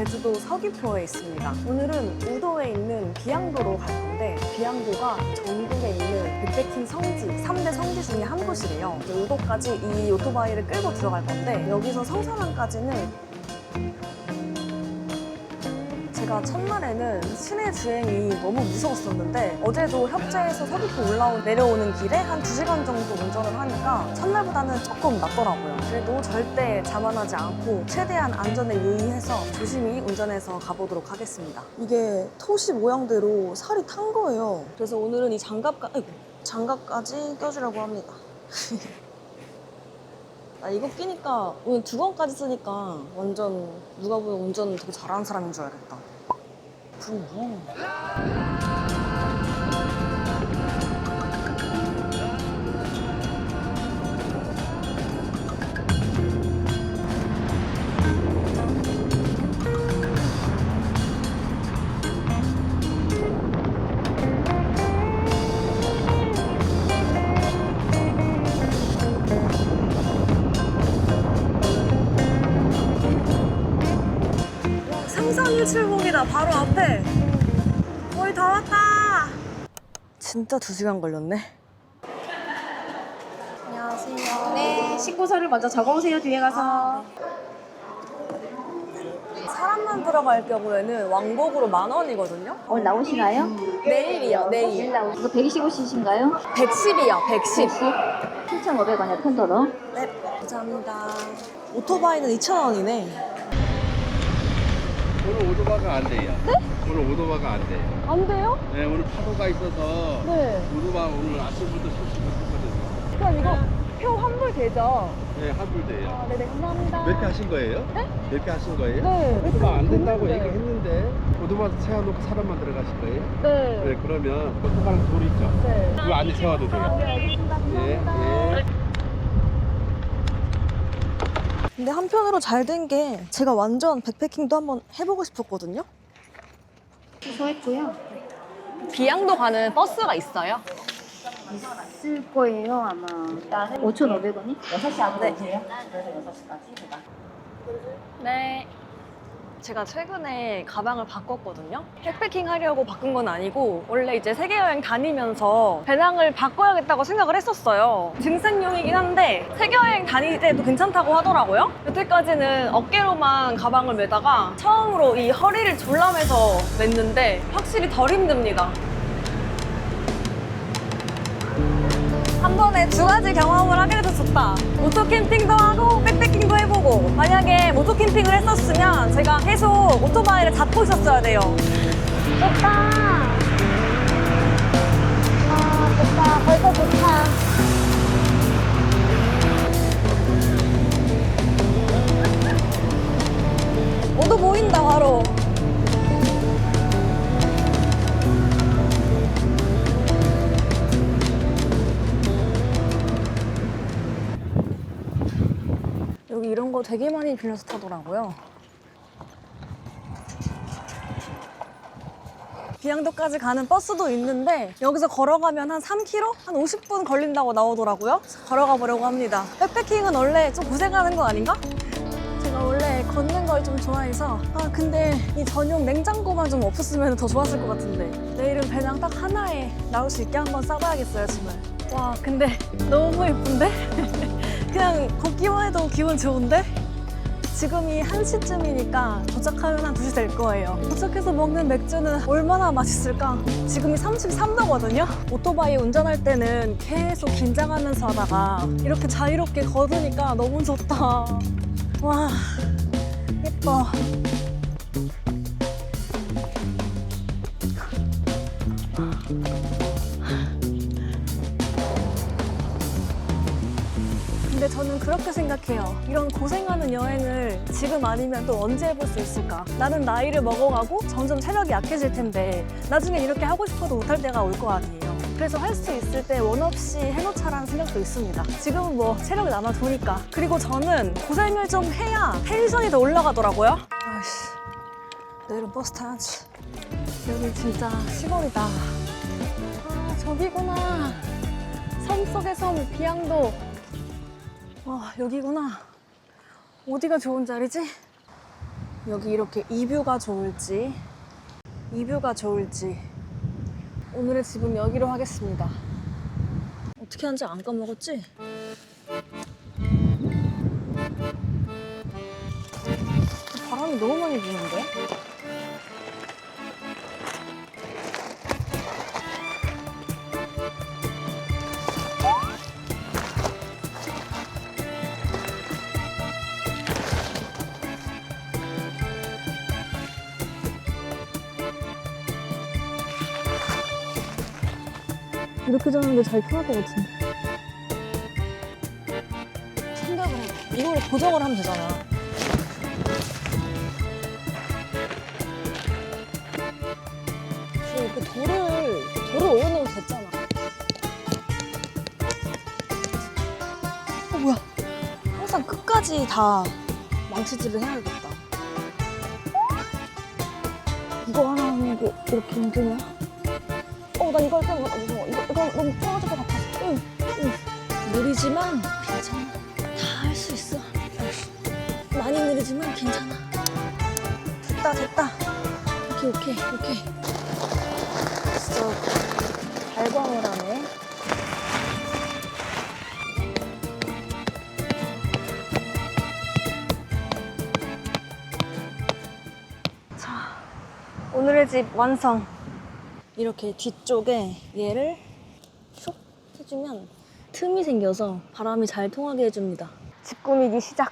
제주도 서귀포에 있습니다. 오늘은 우도에 있는 비양도로 갈 건데 비양도가 전국에 있는 백패킹 성지, 3대 성지 중에 한 곳이래요. 우도까지 이 오토바이를 끌고 들어갈 건데 여기서 성산항까지는 제가 첫날에는 시내 주행이 너무 무서웠었는데 어제도 협재에서 서귀포 올라오 내려오는 길에 한 2시간 정도 운전을 하니까 첫날보다는 조금 낫더라고요. 그래도 절대 자만하지 않고 최대한 안전에 유의해서 조심히 운전해서 가보도록 하겠습니다. 이게 토시 모양대로 살이 탄 거예요. 그래서 오늘은 이 장갑까 아이고, 장갑까지 껴주려고 합니다. 나 이거 끼니까 오늘 두 번까지 쓰니까 완전 누가 보면 운전 되게 잘하는 사람인 줄 알겠다. 그럼 상상일출봉이다 바로 앞에 거의 다 왔다 진짜 두 시간 걸렸네 안녕하세요 네, 신고서를 먼저 적어오세요. 뒤에 가서. 사람만 들어갈 경우에는 왕복으로 만 원이거든요 오늘 나오시나요? 내일이요 내일 내일 나오. 이거 125cc인가요? 110이요 110 7,500원이요, 편도로. 네, 감사합니다. 오토바이는 2,000원이네. 오늘 오토바가 안 돼요. 네? 오늘 오토바가 안 돼요. 안 돼요? 네, 오늘 파도가 있어서 네. 오토바 오늘 아침부터 실시 못했거든요. 그럼 이거 표 환불 되죠? 네, 환불 돼요. 아, 네네, 감사합니다. 몇 개 하신 거예요? 네? 몇 개 하신 거예요? 네. 오토바 안 된다고 됐는데. 얘기했는데 오토바 세워놓고 사람만 들어가실 거예요? 네. 네, 그러면 오토바는 돌 있죠? 네. 그거 안에 세워도 돼요. 네, 알겠습니다. 예, 감사합니다. 예. 근데 한편으로 잘 된 게 제가 완전 백패킹도 한번 해보고 싶었거든요. 수고했고요. 비양도 가는 버스가 있어요? 있을 거예요, 아마. 5,500원이? 6시 안으로 네. 오세요. 그래서 6시까지 제가. 네. 제가 최근에 가방을 바꿨거든요. 백패킹 하려고 바꾼 건 아니고 원래 이제 세계 여행 다니면서 배낭을 바꿔야겠다고 생각을 했었어요. 등산용이긴 한데 세계 여행 다닐 때도 괜찮다고 하더라고요. 여태까지는 어깨로만 가방을 메다가 처음으로 이 허리를 졸라매서 맸는데 확실히 덜 힘듭니다. 한 번에 두 가지 경험을 하게 돼서 좋다. 모토 캠핑도 하고 백패킹도 해보고 만약에 모토 캠핑을 했었으면 제가 계속 오토바이를 잡고 있었어야 돼요. 좋다. 아, 좋다. 벌써 좋다. 오도 보인다 바로. 여기 이런 거 되게 많이 빌려서 타더라고요. 비양도까지 가는 버스도 있는데 여기서 걸어가면 한 3km? 한 50분 걸린다고 나오더라고요. 걸어가 보려고 합니다. 백패킹은 원래 좀 고생하는 거 아닌가? 제가 원래 걷는 걸 좀 좋아해서 아 근데 이 전용 냉장고만 좀 없었으면 더 좋았을 것 같은데 내일은 배낭 딱 하나에 나올 수 있게 한번 싸봐야겠어요 짐을 와 근데 너무 예쁜데? 그냥 걷기만 해도 기분 좋은데? 지금이 1시쯤이니까 도착하면 한 2시 될 거예요. 도착해서 먹는 맥주는 얼마나 맛있을까? 지금이 33도거든요? 오토바이 운전할 때는 계속 긴장하면서 하다가 이렇게 자유롭게 걸으니까 너무 좋다. 와, 예뻐. 저는 그렇게 생각해요. 이런 고생하는 여행을 지금 아니면 또 언제 해볼 수 있을까? 나는 나이를 먹어가고 점점 체력이 약해질 텐데 나중에 이렇게 하고 싶어도 못할 때가 올 거 아니에요. 그래서 할 수 있을 때 원 없이 해놓자라는 생각도 있습니다. 지금은 뭐 체력이 남아 도니까. 그리고 저는 고생을 좀 해야 텐션이 더 올라가더라고요. 아이씨, 내일은 버스 타야지. 여기 진짜 시골이다. 아, 저기구나. 섬 속의 섬, 비양도. 와, 여기구나. 어디가 좋은 자리지? 여기 이렇게 이뷰가 좋을지 이뷰가 좋을지 오늘의 집은 여기로 하겠습니다. 어떻게 하는지 안 까먹었지? 바람이 너무 많이 부는데? 이렇게 자는 게 잘 편할 것 같은데. 생각을 해. 이걸로 고정을 하면 되잖아. 이렇게 돌을, 돌을 올려놓으면 됐잖아. 어, 뭐야. 항상 끝까지 다 망치질을 해야겠다. 이거 하나 하는 게 이렇게 힘드냐? 어, 난 이거 할 때는 무서워. 이거, 이거 너무 풀어질 것 같아. 응, 응. 느리지만 괜찮아. 다 할 수 있어. 많이 느리지만 괜찮아. 됐다, 됐다. 오케이, 오케이, 오케이. 진짜 발광을 하네. 자, 오늘의 집 완성. 이렇게 뒤쪽에 얘를 슉 해주면 틈이 생겨서 바람이 잘 통하게 해줍니다. 집 꾸미기 시작.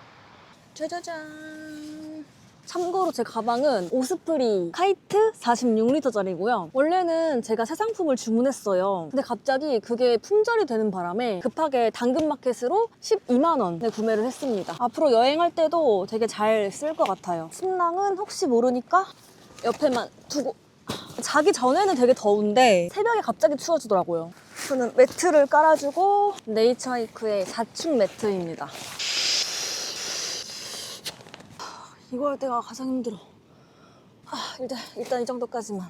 짜자잔. 참고로 제 가방은 오스프리 카이트 46리터짜리고요. 원래는 제가 새 상품을 주문했어요. 근데 갑자기 그게 품절이 되는 바람에 급하게 당근마켓으로 12만 원에 구매를 했습니다. 앞으로 여행할 때도 되게 잘 쓸 것 같아요. 침낭은 혹시 모르니까 옆에만 두고 자기 전에는 되게 더운데 새벽에 갑자기 추워지더라고요. 저는 매트를 깔아주고 네이처하이크의 4충 매트입니다. 이거 할 때가 가장 힘들어. 아, 일단, 일단 이 정도까지만.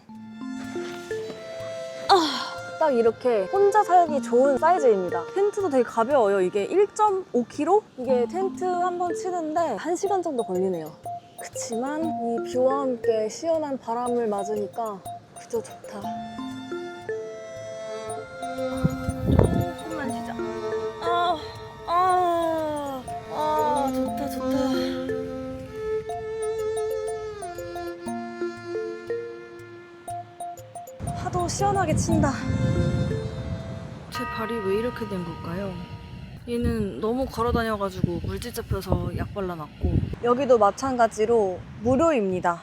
아, 딱 이렇게 혼자 살기 좋은 사이즈입니다. 텐트도 되게 가벼워요. 이게 1.5kg? 이게 텐트 한 번 치는데 1시간 정도 걸리네요. 그치만 이 뷰와 함께 시원한 바람을 맞으니까 그저 좋다. 조금만 쉬자. 아, 아, 아, 좋다, 좋다. 파도 시원하게 친다. 제 발이 왜 이렇게 된 걸까요? 얘는 너무 걸어 다녀가지고 물집 잡혀서 약 발라놨고 여기도 마찬가지로 무료입니다.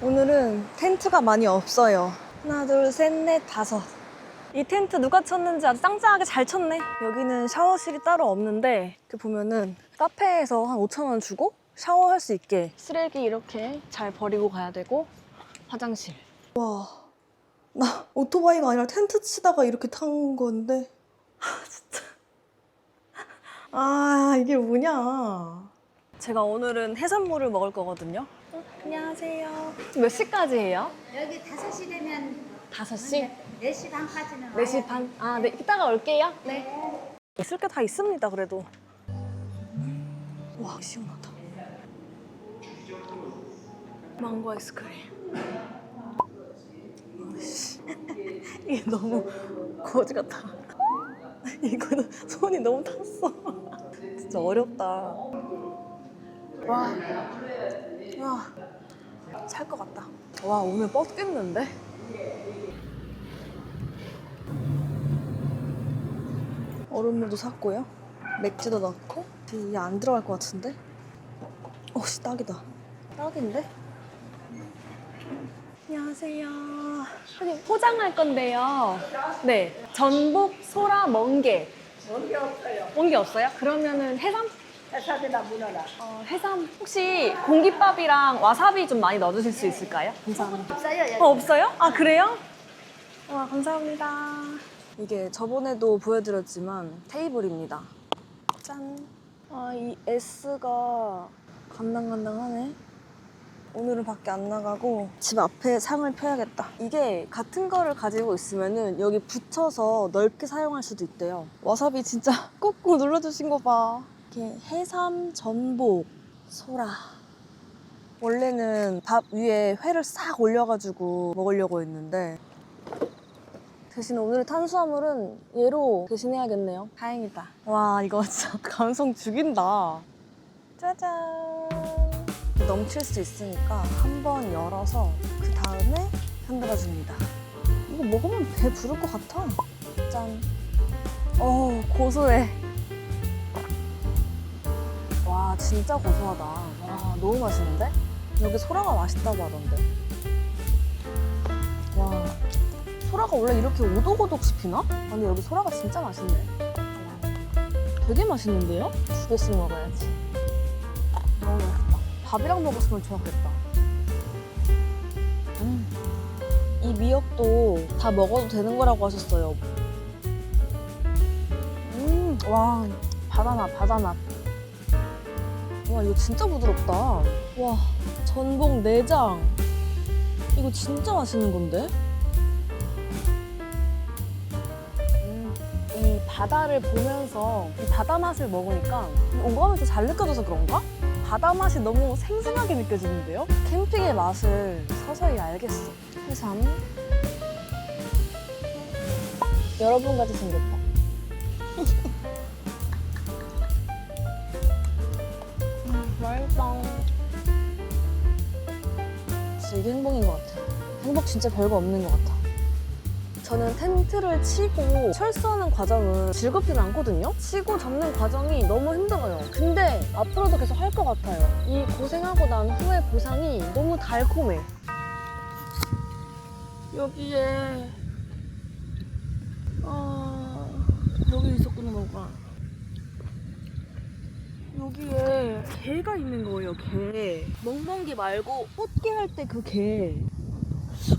오늘은 텐트가 많이 없어요. 하나, 둘, 셋, 넷, 다섯. 이 텐트 누가 쳤는지 아주 짱짱하게 잘 쳤네. 여기는 샤워실이 따로 없는데 그 보면은 카페에서 한 5천 원 주고 샤워할 수 있게 쓰레기 이렇게 잘 버리고 가야 되고 화장실. 와, 나 오토바이가 아니라 텐트 치다가 이렇게 탄 건데. 아. 아, 이게 뭐냐. 제가 오늘은 해산물을 먹을 거거든요. 어, 안녕하세요. 몇 시까지예요? 여기 5시 되면 5시? 4시 반까지는 4시 반? 아, 네. 이따가 올게요. 네. 있을 게 다 있습니다, 그래도. 와, 시원하다. 망고 아이스크림. 아이씨. 이게 너무 거지 같아. 이거는 손이 너무 탔어. 진짜 어렵다. 와. 와. 살 것 같다. 와, 오늘 뻗겠는데? 얼음물도 샀고요. 맥주도 넣고. 이게 안 들어갈 것 같은데? 어 씨 딱이다. 딱인데? 안녕하세요. 여기 포장할 건데요. 네. 전복, 소라, 멍게. 멍게 없어요. 멍게 없어요? 그러면은 해삼? 해삼이나 문어나 어, 해삼. 혹시 공깃밥이랑 와사비 좀 많이 넣어주실 수 있을까요? 감사합니다. 없어요. 어, 없어요? 아, 그래요? 와, 감사합니다. 이게 저번에도 보여드렸지만 테이블입니다. 짠. 아, 이 S가 간당간당하네. 오늘은 밖에 안 나가고 집 앞에 상을 펴야겠다. 이게 같은 거를 가지고 있으면은 여기 붙여서 넓게 사용할 수도 있대요. 와사비 진짜 꾹꾹 눌러주신 거 봐. 이렇게 해삼, 전복, 소라. 원래는 밥 위에 회를 싹 올려가지고 먹으려고 했는데 대신 오늘 탄수화물은 얘로 대신해야겠네요. 다행이다. 와 이거 진짜 감성 죽인다. 짜잔. 넘칠 수 있으니까 한 번 열어서 그 다음에 흔들어 줍니다. 이거 먹으면 배 부를 것 같아. 짠. 어 고소해. 와 진짜 고소하다. 와 너무 맛있는데? 여기 소라가 맛있다고 하던데. 와 소라가 원래 이렇게 오독오독 씹히나? 아니 여기 소라가 진짜 맛있네. 와, 되게 맛있는데요? 두 개씩 먹어야지. 밥이랑 먹었으면 좋았겠다. 음. 이 미역도 다 먹어도 되는 거라고 하셨어요. 음, 와, 바다맛, 바다맛. 와, 이거 진짜 부드럽다. 와, 전복 내장. 이거 진짜 맛있는 건데? 음, 이 바다를 보면서 이 바다 맛을 먹으니까 더잘 느껴져서 그런가? 바다 맛이 너무 생생하게 느껴지는데요? 캠핑의 맛을 서서히 알겠어. 해삼. 여러분 같이 생겼다. 음, 맛있다. 진짜 이게 행복인 것 같아. 행복 진짜 별거 없는 것 같아. 저는 텐트를 치고 철수하는 과정은 즐겁진 않거든요. 치고 접는 과정이 너무 힘들어요. 근데 앞으로도 계속 할 것 같아요. 이 고생하고 난 후의 보상이 너무 달콤해. 여기에 아 여기 있었구나 뭐가 여기에 개가 있는 거예요 개 멍멍개 말고 꽃게 할 때 그 개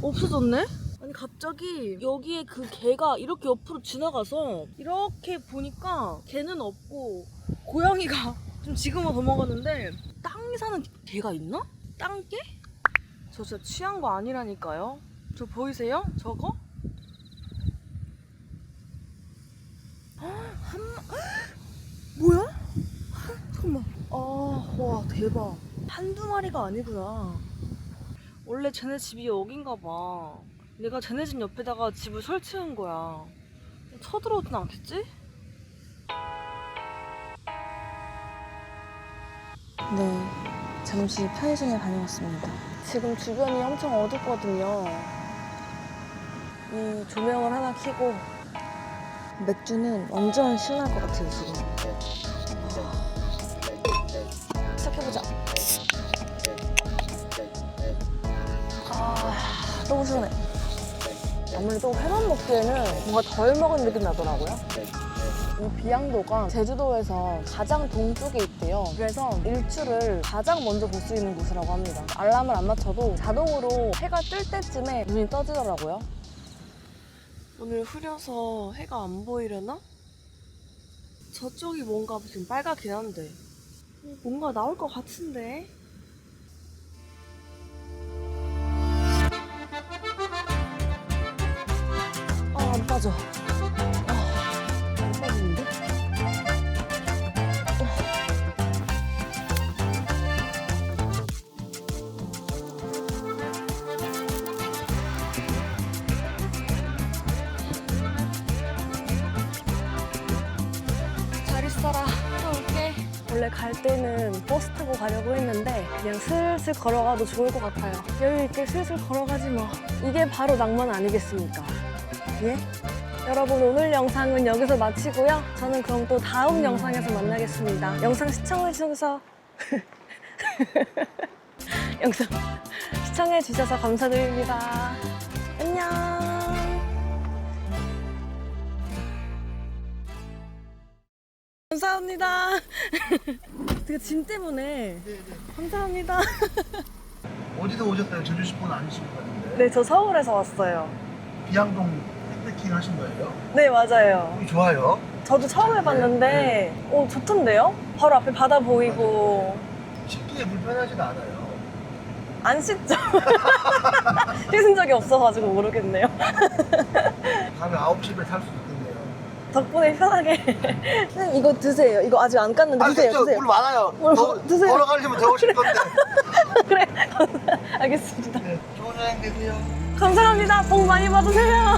없어졌네? 아니 갑자기 여기에 그 개가 이렇게 옆으로 지나가서 이렇게 보니까 개는 없고 고양이가 좀 지금은 도망갔는데 땅에 사는 개가 있나? 땅개? 저 진짜 취한 거 아니라니까요 저 보이세요? 저거? 한 마... 뭐야? 잠깐만 아 와 대박 한두 마리가 아니구나 원래 쟤네 집이 여긴가 봐 내가 쟤네 집 옆에다가 집을 설치한 거야. 쳐들어오진 않겠지? 네 잠시 편의점에 다녀왔습니다. 지금 주변이 엄청 어둡거든요. 이 조명을 하나 켜고 맥주는 완전 시원할 것 같아요 지금. 시작해보자. 아 너무 시원해 아무래도 회만 먹기에는 뭔가 덜 먹은 느낌 나더라고요 이 비양도가 제주도에서 가장 동쪽에 있대요. 그래서 일출을 가장 먼저 볼 수 있는 곳이라고 합니다. 알람을 안 맞춰도 자동으로 해가 뜰 때쯤에 눈이 떠지더라고요. 오늘 흐려서 해가 안 보이려나? 저쪽이 뭔가 지금 빨갛긴 한데 뭔가 나올 것 같은데 있어라. 또 올게. 원래 갈 때는 버스 타고 가려고 했는데 그냥 슬슬 걸어가도 좋을 것 같아요. 여유 있게 슬슬 걸어가지 뭐. 이게 바로 낭만 아니겠습니까? 예? 여러분 오늘 영상은 여기서 마치고요. 저는 그럼 또 다음 영상에서 만나겠습니다. 영상 시청해주셔서 영상 시청해주셔서 감사드립니다. 안녕. 감사합니다. 되게 짐 때문에 감사합니다. 어디서 오셨어요? 제주시 분 아니신 것 같은데. 네, 저 서울에서 왔어요. 비양동 백패킹 하신 거예요? 네, 맞아요. 여기 좋아요. 저도 처음 해봤는데, 오, 좋던데요? 바로 앞에 바다 보이고, 씻기에 불편하지가 않아요. 안 씻죠? 씻은 적이 없어가지고 모르겠네요. 밤에 9시에 탈 수 있겠네요. 덕분에 편하게. 선생님 이거 드세요. 이거 아직 안 깠는데 아니, 드세요. 저 드세요. 물 많아요. 물 더, 드세요. 걸어가려면 더 오실 건데. 그래. 알겠습니다. 네, 좋은 여행 되세요. 감사합니다. 복 많이 받으세요.